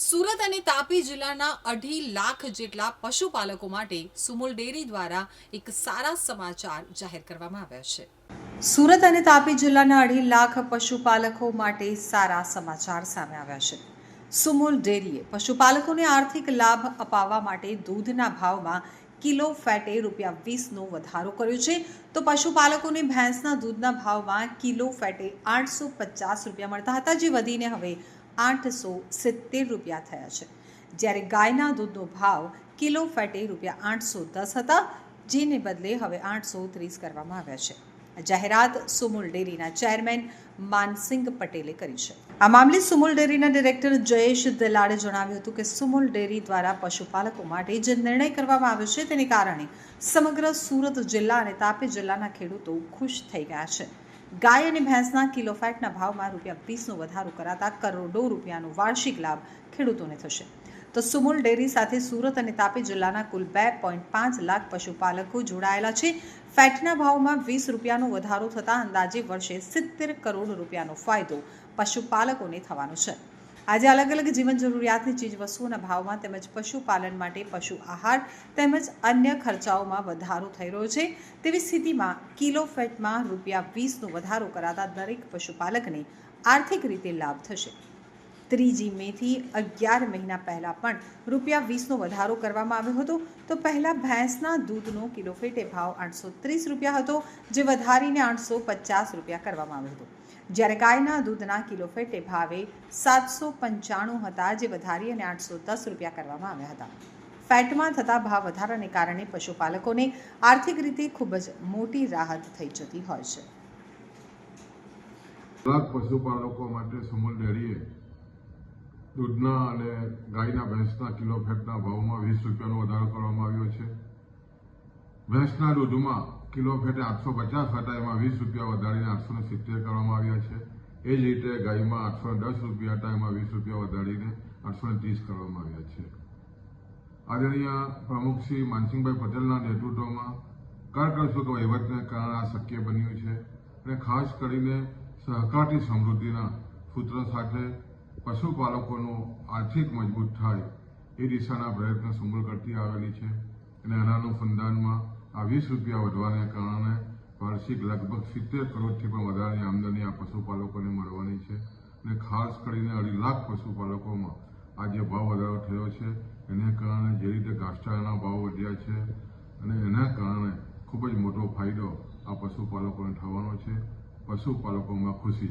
સુરત અને તાપી જિલ્લાના અઢી લાખ જેટલા પશુપાલકો માટે સુમુલ ડેરી દ્વારા એક સારા સમાચાર જાહેર કરવામાં આવ્યા છે. સુરત અને તાપી જિલ્લાના અઢી લાખ પશુપાલકો માટે સારા સમાચાર સામે આવ્યા છે. સુમુલ ડેરીએ પશુપાલકોને આર્થિક લાભ અપાવવા માટે દૂધના ભાવમાં કિલો ફેટે રૂપિયા વીસનો વધારો કર્યો છે. તો પશુપાલકોને ભેંસના દૂધના ભાવમાં કિલો ફેટે આઠસો પચાસ રૂપિયા મળતા હતા, જે વધીને હવે આઠસો સિત્તેર રૂપિયા થયા છે. જ્યારે ગાયના દૂધનો ભાવ કિલો ફેટે રૂપિયા આઠસો દસ હતા, જેને બદલે હવે આઠસો ત્રીસ કરવામાં આવ્યા છે. જાહેરાત સુમુલ ડેરીના ચેરમેન માનસિંગ પટેલે કરી છે. આ મામલે સુમુલ ડેરીના ડિરેક્ટર જયેશ દલાડે જણાવ્યું હતું કે સુમુલ ડેરી દ્વારા પશુપાલકો માટે જે નિર્ણય કરવામાં આવ્યો છે, તેને કારણે સમગ્ર સુરત જિલ્લા અને તાપી જિલ્લાના ખેડૂતો ખુશ થઈ ગયા છે. ગાય અને ભેંસના કિલો ફેટના ભાવમાં રૂપિયા વીસનો વધારો કરાતા કરોડો રૂપિયાનો વાર્ષિક લાભ ખેડૂતોને થશે. તો સુમુલ ડેરી સાથે સુરત અને તાપી જિલ્લાના કુલ બે પોઈન્ટ પાંચ લાખ પશુપાલકો જોડાયેલા છે. ફેટના ભાવમાં વીસ રૂપિયાનો વધારો થતાં અંદાજે વર્ષે સિત્તેર કરોડ રૂપિયાનો ફાયદો પશુપાલકોને થવાનો છે. આજે અલગ અલગ જીવન જરૂરિયાતની ચીજ વસ્તુઓના ભાવમાં તેમજ પશુપાલન માટે પશુ આહાર તેમજ અન્ય ખર્ચાઓમાં વધારો થઈ રહ્યો છે. તેવી સ્થિતિમાં કિલો ફેટમાં રૂપિયા વીસનો વધારો કરાતા દરેક પશુપાલકને આર્થિક રીતે લાભ થશે. ત્રીજી મેથી અગિયાર મહિના પહેલાં પણ રૂપિયા વીસનો વધારો કરવામાં આવ્યો હતો. તો પહેલાં ભેંસના દૂધનો કિલો ફેટે ભાવ આઠસો ત્રીસ રૂપિયા હતો. જે વધારીને આઠસો પચાસ રૂપિયા કરવામાં આવ્યો હતો. જ્યારે ગાયના દૂધના કિલો ફેટે ભાવે સાતસો પંચાણું હતા, જે વધારી અને આઠસો દસ રૂપિયા કરવામાં આવ્યા હતા. ફેટમાં થતા ભાવ વધારાને કારણે પશુપાલકોને આર્થિક રીતે ખૂબ જ મોટી રાહત થઈ જતી હોય છે. પશુપાલકો માટે સુમુલ ડેરીએ દૂધના અને ગાયના ભેંસના કિલો ફેટના ભાવમાં વીસ રૂપિયાનો વધારો કરવામાં આવ્યો છે. ભેંસના દૂધમાં કિલો ફેટે આઠસો પચાસ હતા એમાં વીસ રૂપિયા વધારીને આઠસો સિત્તેર કરવામાં આવ્યા છે. એ જ રીતે ગાયમાં આઠસો દસ રૂપિયા હતા એમાં વીસ રૂપિયા વધારીને આઠસો ત્રીસ કરવામાં આવ્યા છે. આદરણીય પ્રમુખ શ્રી માનસિંહભાઈ પટેલના નેતૃત્વમાં કરકસૂક વહીવટને કારણે આ શક્ય બન્યું છે અને ખાસ કરીને સહકારથી સમૃદ્ધિના સૂત્ર સાથે પશુપાલકોનું આર્થિક મજબૂત થાય એ દિશાના પ્રયત્ન સુમૂલ કરતી આવેલી છે અને આના અનુસંધાનમાં આ વીસ રૂપિયા વધવાને કારણે વાર્ષિક લગભગ સિત્તેર કરોડથી પણ વધારાની આમદની આ પશુપાલકોને મળવાની છે અને ખાસ કરીને અઢી લાખ પશુપાલકોમાં આ જે ભાવ વધારો થયો છે, એને કારણે જે રીતે ઘાસચારાના ભાવ વધ્યા છે અને એના કારણે ખૂબ જ મોટો ફાયદો આ પશુપાલકોને થવાનો છે. પશુપાલકોમાં ખુશી છે.